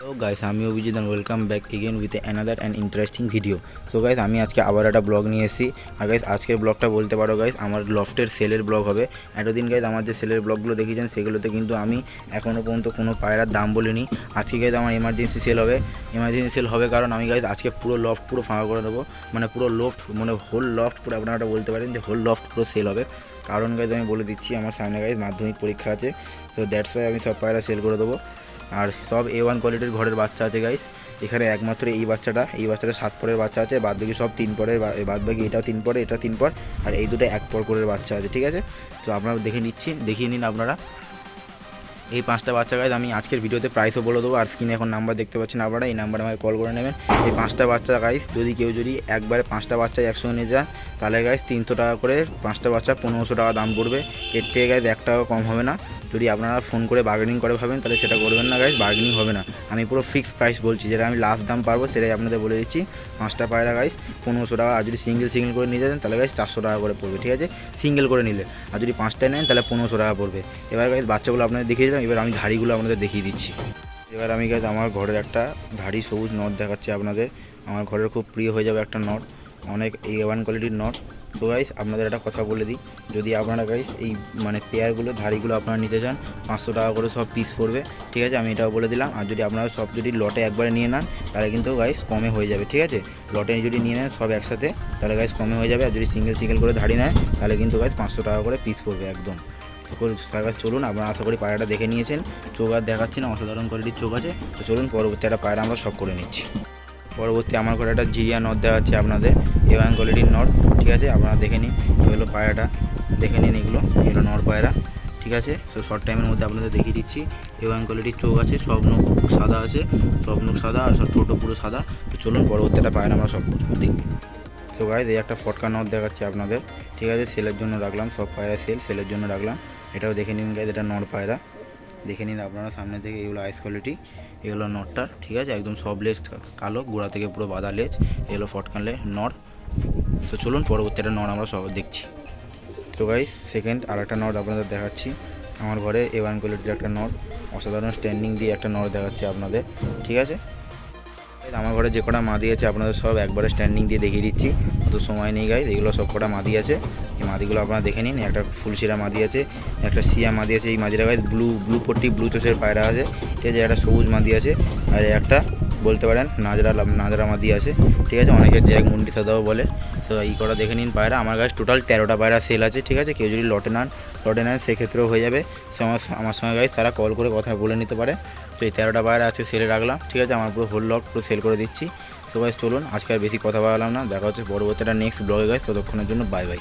তো গাইস আমি Abhijit and welcome back again with another and interesting video so guys আমি আজকে আবার একটা ব্লগ নিয়ে এসেছি। আর গাইস আজকের ব্লগটা বলতে পারো গাইস আমার লফটের সেলের ব্লগ হবে। এতদিন গাইস আমার যে সেলের ব্লগগুলো দেখিয়েছেন সেগুলোতে কিন্তু আমি এখনও পর্যন্ত কোনো পায়রার দাম বলিনি। আজকে গাইস আমার এমার্জেন্সি সেল হবে। এমার্জেন্সি সেল হবে কারণ আমি গাইস আজকে পুরো লফট পুরো ফাঁকা করে দেবো। মানে পুরো লফট মানে হোল লফট পুরো আপনারা বলতে পারেন যে হোল লফট পুরো সেল হবে। কারণ গাইজ আমি বলে দিচ্ছি, আমার সামনে গাইজ মাধ্যমিক পরীক্ষা আছে। তো দ্যাটস ওয়াই আমি সব পায়রা সেল করে দেবো। আর সব এ ওয়ান কোয়ালিটির ঘরের বাচ্চা আছে গাইস এখানে একমাত্র এই বাচ্চাটা এই বাচ্চাটা সাত পরের বাচ্চা আছে বাদ বাকি সব তিন পরের বাদ বাকি এটাও তিন পরে এটা তিন পর, আর এই দুটো এক পর করে বাচ্চা আছে, ঠিক আছে? তো আপনারা দেখে নিচ্ছি, দেখিয়ে নিন আপনারা। এই পাঁচটা বাচ্চা গাইজ আমি আজকের ভিডিওতে প্রাইসও বলে দেবো, আর স্ক্রিনে এখন নাম্বার দেখতে পাচ্ছেন আপনারা, এই নাম্বারে আমাকে কল করে নেবেন। এই পাঁচটা বাচ্চা গাইজ যদি কেউ যদি একবারে পাঁচটা বাচ্চা একসঙ্গে নিয়ে যান তাহলে গাইজ তিনশো টাকা করে পাঁচটা বাচ্চা পনেরোশো টাকা দাম পড়বে এর থেকে গাইজ এক টাকা কম হবে না। যদি আপনারা ফোন করে বার্গেনিং করে ভাবেন, তাহলে সেটা করবেন না গাইজ বার্গেনিং হবে না। আমি পুরো ফিক্সড প্রাইস বলছি, যেটা আমি লাস্ট দাম পারব, সেটাই আপনাদের বলে দিচ্ছি। পাঁচটা পায়রা গাইজ পনেরোশো টাকা, আর যদি সিঙ্গেল সিঙ্গেল করে নিয়ে যান তাহলে গাইজ চারশো টাকা করে পড়বে, ঠিক আছে? সিঙ্গেল করে নিলে। আর যদি পাঁচটায় নেন, তাহলে পনেরোশো টাকা পড়বে। এবার গাইজ বাচ্চাগুলো আপনাদের দেখিয়ে দিলাম, এবার আমি ধাড়িগুলো আপনাদের দেখিয়ে দিচ্ছি। এবার আমি গাইজ আমার ঘরের একটা ধাড়ি সবুজ নট দেখাচ্ছি আপনাদের। আমার ঘরের খুব প্রিয় হয়ে যাবে একটা নট অনেক এই ওয়ান কোয়ালিটির নট তো গাইস আপনাদের একটা কথা বলে দিই। যদি আপনারা গাইস এই মানে পেয়ারগুলো ধাড়িগুলো আপনারা নিতে চান, পাঁচশো টাকা করে সব পিস পড়বে। ঠিক আছে? আমি এটাও বলে দিলাম। আর যদি আপনারা সব যদি লটে একবারে নিয়ে নেন, তাহলে কিন্তু গাইস কমে হয়ে যাবে। ঠিক আছে? লটে যদি নিয়ে নেন সব একসাথে, তাহলে গাইস কমে হয়ে যাবে। আর যদি সিঙ্গেল সিঙ্গেল করে ধাড়ি নেয়, তাহলে কিন্তু গাইস পাঁচশো টাকা করে পিস পড়বে একদম। সার্কাস চলুন আপনারা আশা করি পায়রাটা দেখে নিয়েছেন। চোখ আর দেখাচ্ছি না, অসাধারণ কোয়ালিটির চোখ আছে। তো চলুন, পরবর্তী একটা পায়রা আমরা সব করে নিচ্ছি। পরবর্তী আমার ঘরে একটা জিরিয়া নট আছে আপনাদের এভান কোয়ালিটির নট ঠিক আছে? আপনারা দেখে নিন এগুলো পায়রাটা। দেখে নিন এগুলো এগুলো নর পায়রা, ঠিক আছে? তো শর্ট টাইমের মধ্যে আপনাদের দেখিয়ে দিচ্ছি। এভান কোয়ালিটির চোখ আছে, সব নখ সাদা আছে, সব নখ সাদা আর সব ছোটো পুরো সাদা। তো চলুন, পরবর্তী একটা পায়রা আমরা সব দেখি। তো গাইজ এই একটা ফটকা নট দেখাচ্ছি আপনাদের, ঠিক আছে? সেলের জন্য রাখলাম, সব পায়রা সেল সেলের জন্য রাখলাম। এটাও দেখে নিন গাইজ এটা নর পায়রা। দেখে নিন আপনারা সামনে থেকে, এগুলো আইস কোয়ালিটি এগুলো নটটার ঠিক আছে? একদম সব লেজ কালো, গোড়া থেকে পুরো বাদা লেজ এগুলো ফটকানলে নর তো চলুন, পরবর্তী একটা নর আমরা সব দেখছি। তো গাইস সেকেন্ড আর একটা নট আপনাদের দেখাচ্ছি। আমার ঘরে এ ওয়ান কোয়ালিটির একটা নট অসাধারণ স্ট্যান্ডিং দিয়ে একটা নট দেখাচ্ছি আপনাদের, ঠিক আছে? আমার ঘরে যে কটা মাদি আছে, আপনাদের সব একবারে স্ট্যান্ডিং দিয়ে দেখিয়ে দিচ্ছি। অত সময় নেই গাইজ এগুলো সব কটা মাদি আছে। এই মাদিগুলো আপনারা দেখে নিন। একটা ফুলশিরা মাদি আছে, একটা সিয়া মাদি আছে, এই মাদিটা গাইজ ব্লু ব্লু পট্টি ব্লু চোষের পায়রা আছে, ঠিক আছে? একটা সবুজ মাদি আছে, আর একটা বলতে পারেন নাজরা নাজরা মাদি আছে, ঠিক আছে? অনেকের জ্যাক মুন্ডি সাদাও বলে, তো এই কটা দেখে নিন পায়রা। আমার কাছে টোটাল তেরোটা পায়রা সেল আছে, ঠিক আছে? কেউ যদি লটে নেন লটে নেন, সেক্ষেত্রেও হয়ে যাবে। সে আমার আমার সঙ্গে গাইজ তারা কল করে কথা বলে নিতে পারে। তো এই তেরোটা পায়রা আছে সেলে রাখলাম, ঠিক আছে? আমার পুরো হোল লট পুরো সেল করে দিচ্ছি। গাইজ চলুন, আজকে আর বেশি কথা বললাম না। দেখা হচ্ছে পরবর্তীটা নেক্সট ব্লগে গাইজ ততক্ষণের জন্য বাই বাই